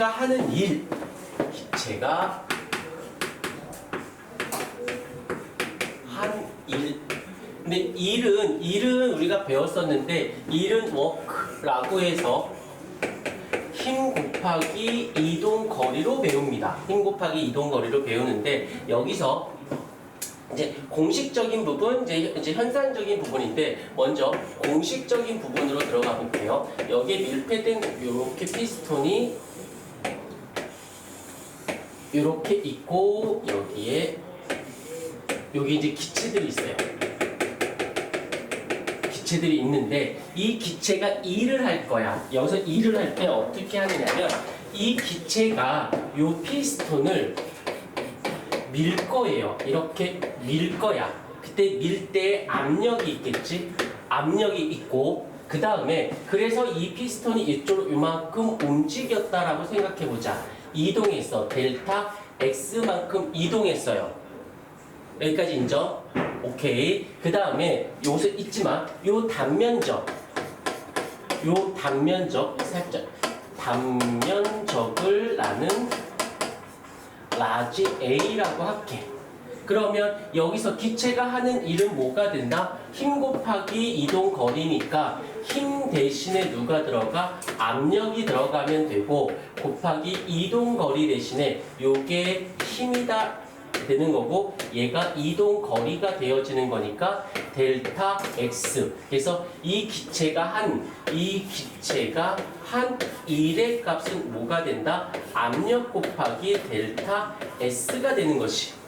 기체가 하는 일, 기체가 한 일. 근데 일은 일은 우리가 배웠었는데 일은 워크라고 해서 힘 곱하기 이동 거리로 배웁니다. 힘 곱하기 이동 거리로 배우는데 여기서 이제 공식적인 부분, 이제, 이제 현상적인 부분인데 먼저 공식적인 부분으로 들어가 볼게요. 여기에 밀폐된 이렇게 피스톤이 이렇게 있고 여기에 여기 이제 기체들이 있어요. 기체들이 있는데 이 기체가 일을 할 거야. 여기서 일을 할 때 어떻게 하느냐면 이 기체가 요 피스톤을 밀 거예요. 이렇게 밀 거야. 그때 밀 때 압력이 있겠지? 압력이 있고 그 다음에 그래서 이 피스톤이 이쪽으로 이만큼 움직였다라고 생각해 보자. 이동했어. 델타 x만큼 이동했어요. 여기까지 인정? 오케이. 그 다음에 여기서 잊지 마. 요 단면적. 요 단면적 살짝 단면적을 나는 라지 A라고 할게. 그러면 여기서 기체가 하는 일은 뭐가 된다? 힘 곱하기 이동 거리니까 힘 대신에 누가 들어가? 압력이 들어가면 되고 곱하기 이동 거리 대신에 요게 힘이다 되는 거고 얘가 이동 거리가 되어지는 거니까 델타 x 그래서 이 기체가 한 이 기체가 한 1의 값은 뭐가 된다? 압력 곱하기 델타 s가 되는 것이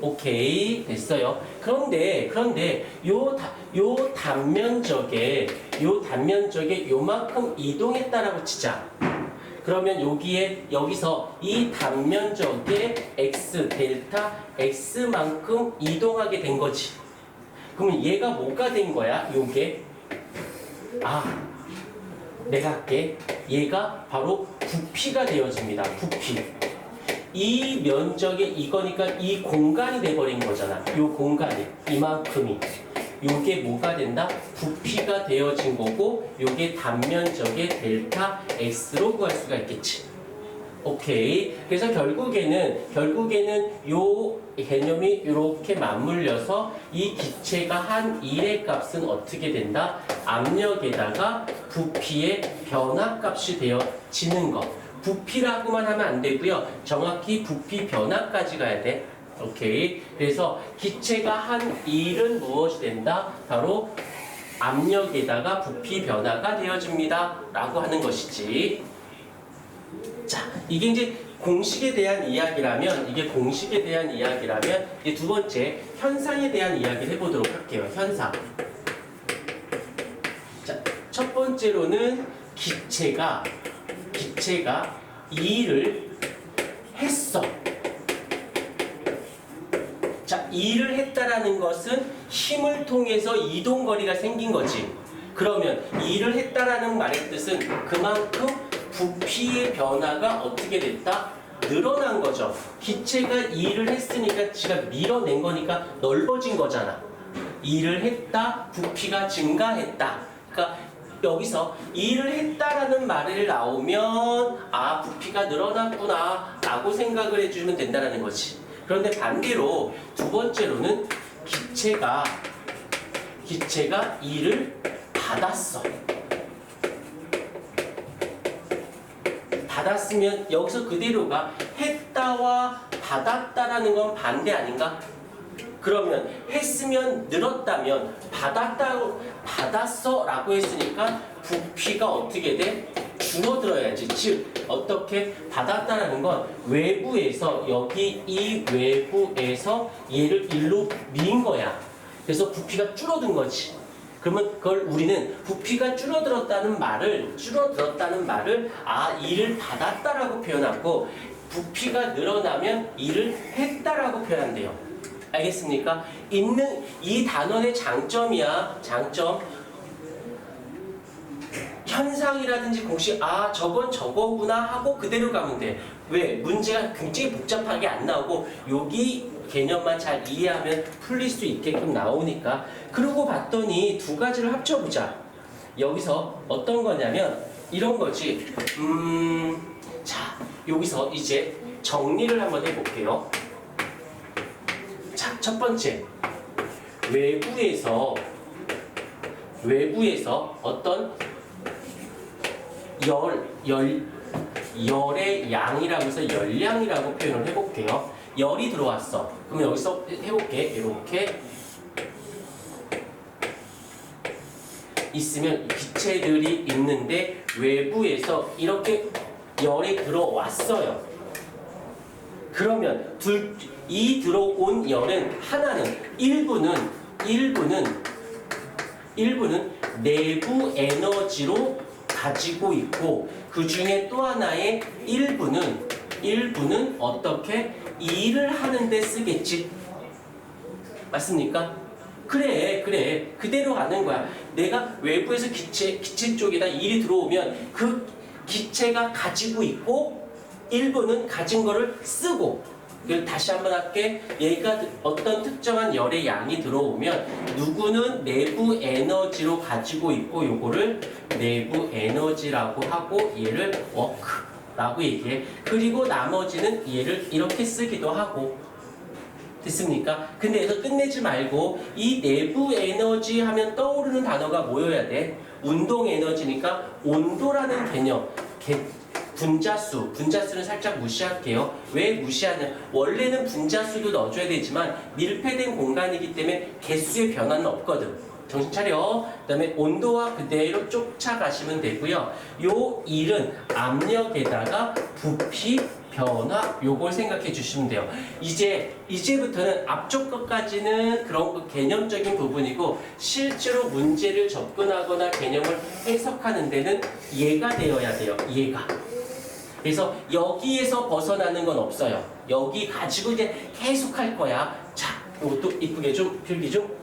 오케이 됐어요. 그런데 그런데 요, 다, 요 단면적에 요 단면적에 요만큼 이동했다라고 치자. 그러면 여기에 여기서 이 단면적에 x 델타 x만큼 이동하게 된 거지. 그러면 얘가 뭐가 된 거야? 요게 아 내가 할게. 얘가 바로 부피가 되어집니다. 부피. 이 면적이 이거니까 이 공간이 돼버린 거잖아. 요 공간이 이만큼이. 요게 뭐가 된다? 부피가 되어진 거고 요게 단면적의 델타 x로 구할 수가 있겠지. 오케이. 그래서 결국에는 결국에는 요 개념이 이렇게 맞물려서 이 기체가 한 1의 값은 어떻게 된다? 압력에다가 부피의 변화값이 되어지는 것. 부피라고만 하면 안 되고요. 정확히 부피 변화까지 가야 돼. 오케이. 그래서 기체가 한 일은 무엇이 된다? 바로 압력에다가 부피 변화가 되어집니다. 라고 하는 것이지. 자, 이게 이제 공식에 대한 이야기라면, 이게 공식에 대한 이야기라면, 이제 두 번째, 현상에 대한 이야기를 해보도록 할게요. 현상. 자, 첫 번째로는 기체가, 기체가 일을 했어. 자, 일을 했다라는 것은 힘을 통해서 이동 거리가 생긴 거지. 그러면 일을 했다라는 말의 뜻은 그만큼 부피의 변화가 어떻게 됐다? 늘어난 거죠. 기체가 일을 했으니까 지가 밀어낸 거니까 넓어진 거잖아. 일을 했다, 부피가 증가했다. 그러니까 여기서 일을 했다라는 말을 나오면 아 부피가 늘어났구나 라고 생각을 해주면 된다는 거지. 그런데 반대로 두 번째로는 기체가 기체가 일을 받았어. 받았으면 여기서 그대로가 했다와 받았다라는 건 반대 아닌가? 그러면 했으면 늘었다면 받았다고 받았어라고 했으니까 부피가 어떻게 돼? 줄어들어야지. 즉 어떻게 받았다라는 건 외부에서 여기 이 외부에서 얘를 일로 민 거야. 그래서 부피가 줄어든 거지. 그러면 그걸 우리는 부피가 줄어들었다는 말을 줄어들었다는 말을 아 일을 받았다라고 표현하고 부피가 늘어나면 일을 했다라고 표현한대요. 알겠습니까? 있는 이 단원의 장점이야. 장점. 현상이라든지 공식 아 저건 저거구나 하고 그대로 가면 돼. 왜? 문제가 굉장히 복잡하게 안 나오고 여기 개념만 잘 이해하면 풀릴 수 있게끔 나오니까 그러고 봤더니 두 가지를 합쳐보자. 여기서 어떤 거냐면 이런 거지. 음, 자 여기서 이제 정리를 한번 해볼게요. 자, 첫 번째. 외부에서, 외부에서 어떤 열, 열, 열의 양이라고 해서 열량이라고 표현을 해볼게요. 열이 들어왔어. 그럼 여기서 해볼게. 이렇게 있으면 기체들이 있는데 외부에서 이렇게 열이 들어왔어요. 그러면 둘, 이 들어온 열은 하나는 일부는 일부는 일부는 내부 에너지로 가지고 있고 그 중에 또 하나의 일부는 일부는 어떻게 일을 하는데 쓰겠지? 맞습니까? 그래 그래. 그대로 가는 거야. 내가 외부에서 기체 기체 쪽에다 일이 들어오면 그 기체가 가지고 있고 일부는 가진 거를 쓰고 그리고 다시 한번 할게 얘가 어떤 특정한 열의 양이 들어오면 누구는 내부 에너지로 가지고 있고 요거를 내부 에너지라고 하고 얘를 워크라고 얘기해 그리고 나머지는 얘를 이렇게 쓰기도 하고 됐습니까? 근데 여기서 끝내지 말고 이 내부 에너지 하면 떠오르는 단어가 뭐여야 돼? 운동 에너지니까 온도라는 개념 개- 분자수, 분자수는 살짝 무시할게요. 왜 무시하냐? 원래는 분자수도 넣어줘야 되지만 밀폐된 공간이기 때문에 개수의 변화는 없거든. 정신 차려. 그 다음에 온도와 그대로 쫓아가시면 되고요. 요 일은 압력에다가 부피 변화 요걸 생각해 주시면 돼요. 이제 이제부터는 앞쪽 것까지는 그런 그 개념적인 부분이고 실제로 문제를 접근하거나 개념을 해석하는 데는 얘가 되어야 돼요. 얘가. 그래서 여기에서 벗어나는 건 없어요. 여기 가지고 이제 계속 할 거야. 자, 이것도 이쁘게 좀 필기 좀